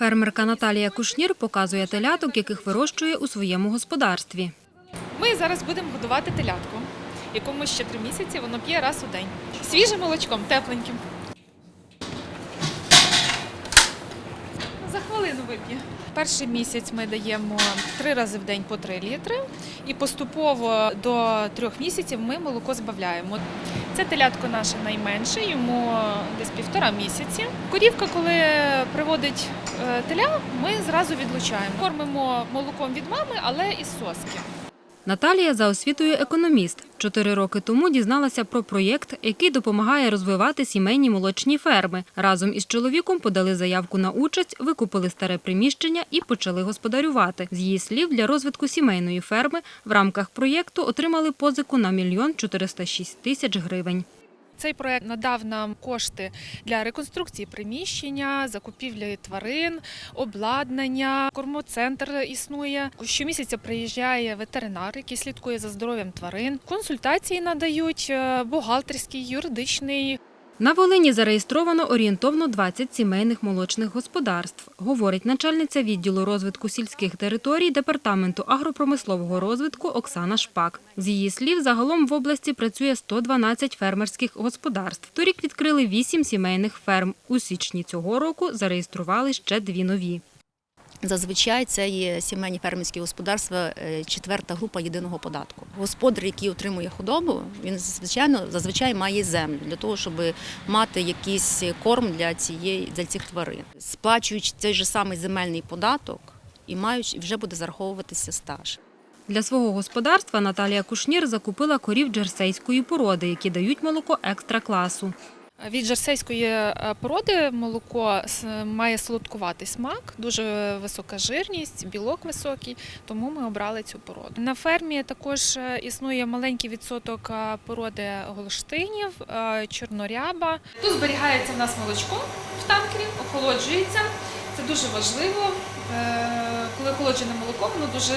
Фермерка Наталія Кушнір показує теляток, яких вирощує у своєму господарстві. Ми зараз будемо годувати телятку, якому ще три місяці воно п'є раз у день. Свіжим молочком, тепленьким. За хвилину вип'є. Перший місяць ми даємо три рази в день по три літри, і поступово до трьох місяців ми молоко збавляємо. Це телятко наше найменше, йому десь півтора місяці. Корівка, коли приводить е, теля, ми зразу відлучаємо. Кормимо молоком від мами, але із соски. Наталія за освітою економіст. Чотири роки тому дізналася про проєкт, який допомагає розвивати сімейні молочні ферми. Разом із чоловіком подали заявку на участь, викупили старе приміщення і почали господарювати. З її слів, для розвитку сімейної ферми в рамках проєкту отримали позику на мільйон 406 тисяч гривень. Цей проект надав нам кошти для реконструкції приміщення, закупівлі тварин, обладнання. Кормоцентр існує. Щомісяця приїжджає ветеринар, який слідкує за здоров'ям тварин. Консультації надають е, бухгалтерський, юридичний. На Волині зареєстровано орієнтовно 20 сімейних молочних господарств, говорить начальниця відділу розвитку сільських територій Департаменту агропромислового розвитку Оксана Шпак. З її слів, загалом в області працює 112 фермерських господарств. Торік відкрили 8 сімейних ферм. У січні цього року зареєстрували ще дві нові. Зазвичай це є сімейні фермерські господарства, е, четверта група єдиного податку. Господар, який отримує худобу, він звичайно зазвичай має землю для того, щоб мати якийсь корм для цієї для цих тварин. Сплачуючи цей же самий земельний податок і маючи вже буде зараховуватися стаж. Для свого господарства Наталія Кушнір закупила корів джерсейської породи, які дають молоко екстра класу. Від жерсейської е, породи молоко має солодкуватий смак, дуже висока жирність, білок високий, тому ми обрали цю породу. На фермі також е, існує маленький відсоток е, породи голштинів, чорноряба. Тут зберігається в нас молочко в танкері, охолоджується. Це дуже важливо. Коли охолоджене молоко, воно дуже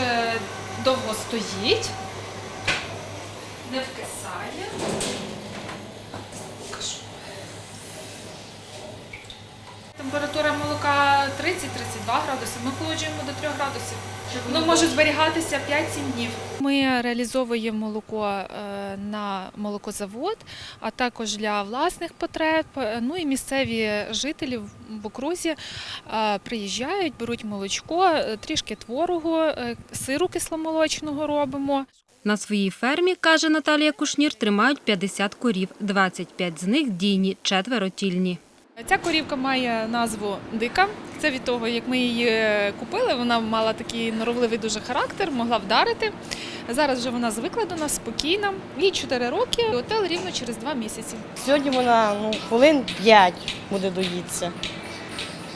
довго стоїть, не вкисає. Температура молока 30-32 градуси. Ми охолоджуємо до 3 градусів. Воно може зберігатися 5-7 днів. Ми реалізовуємо молоко е, на молокозавод, а також для власних потреб. Ну і місцеві жителі в окрузі е, приїжджають, беруть молочко, е, трішки творогу, сиру кисломолочного робимо. На своїй фермі, каже Наталія Кушнір, тримають 50 корів, 25 з них дійні, четверо тільні. Ця корівка має назву Дика. Це від того, як ми її е, купили. Вона мала такий норовливий дуже характер, могла вдарити. Зараз вже вона звикла до нас спокійна. Їй 4 роки. готел рівно через 2 місяці. Сьогодні вона ну, хвилин 5 буде доїтися.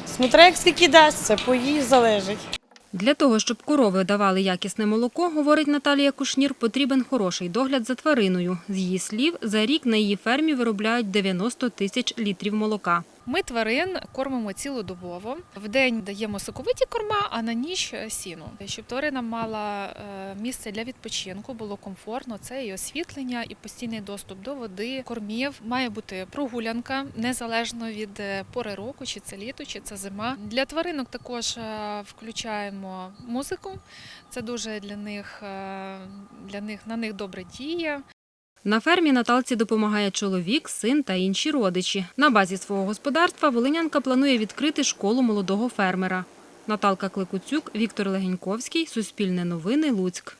Смотря як скільки дасть, це по їй залежить. Для того, щоб корови давали якісне молоко, говорить Наталія Кушнір, потрібен хороший догляд за твариною. З її слів, за рік на її фермі виробляють 90 тисяч літрів молока. Ми тварин кормимо цілодобово. В день даємо соковиті корма, а на ніч сіну. Щоб тварина мала е, місце для відпочинку, було комфортно. Це і освітлення, і постійний доступ до води, кормів. Має бути прогулянка незалежно від е, пори року, чи це літо, чи це зима. Для тваринок також е, включаємо музику. Це дуже для них е, для них на них добре діє. На фермі Наталці допомагає чоловік, син та інші родичі. На базі свого господарства волинянка планує відкрити школу молодого фермера. Наталка Кликуцюк, Віктор Легеньковський, Суспільне новини, Луцьк.